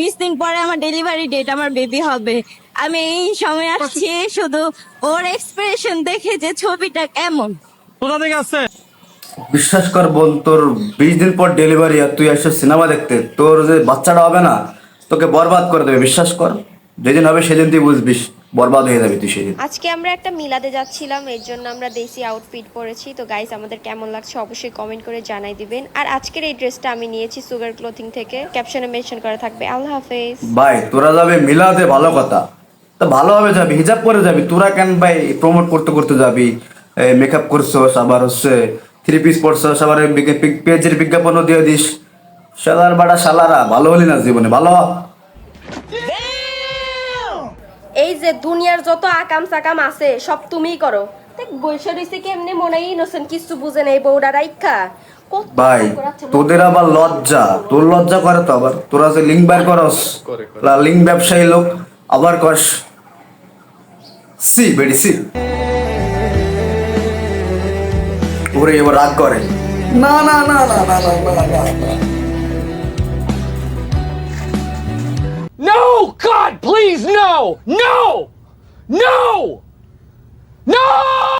বিশ দিন পরে আমার ডেলিভারি ডেট আমার বেবি হবে। আমি এই সময় আসছি শুধু ওর এক্সপ্রেশন দেখে যে ছবিটা কেমন। কোথা থেকে আসছে? বিশ্বাস কর বল তোর বিশ দিন পর ডেলিভারি আর তুই আসছিস সিনেমা দেখতে তোর যে বাচ্চাটা হবে না তোকে বরবাদ করে দেবে বিশ্বাস কর। যেদিন হবে সেদিন তুই বুঝবিস। বরবাদ হয়ে যাবে তুই সেদিন। আজকে আমরা একটা মিলাদে যাচ্ছিলাম এর জন্য আমরা দেশি আউটফিট পরেছি। তো গাইস আমাদের কেমন লাগছে অবশ্যই কমেন্ট করে জানাই দিবেন। আর আজকের এই ড্রেসটা আমি নিয়েছি সুগার ক্লোথিং থেকে। ক্যাপশনে মেনশন করা থাকবে। আল্লাহ হাফেজ। ভাই তোরা যাবে মিলাদে ভালো কথা। তা ভালোভাবে যাবি হিজাব পরে যাবি। তোরা কেন ভাই প্রমোট করতে করতে যাবি? মেকআপ করছস আবার হচ্ছে থ্রি পিস পরছস আবার পেজের বিজ্ঞাপনও দিয়ে দিস। শালার বাড়া শালারা ভালো হলি না জীবনে ভালো। এই যে দুনিয়ার যত আকাম সাকাম আছে সব তুমিই করো। দেখ বৈশা রইছে কেমনে মনে ইনোসেন্ট কিছু বুঝে নেই বউডা রাইখা? ভাই তোদের আবার লজ্জা। তোর লজ্জা করে তো আবার। তোরা যে লিঙ্ক বের করস লিঙ্ক ব্যবসায়ী লোক আবার কস। সি বেডি সি। ওরে এবার রাগ করে। না না না না না না না। God, please! No! No! No!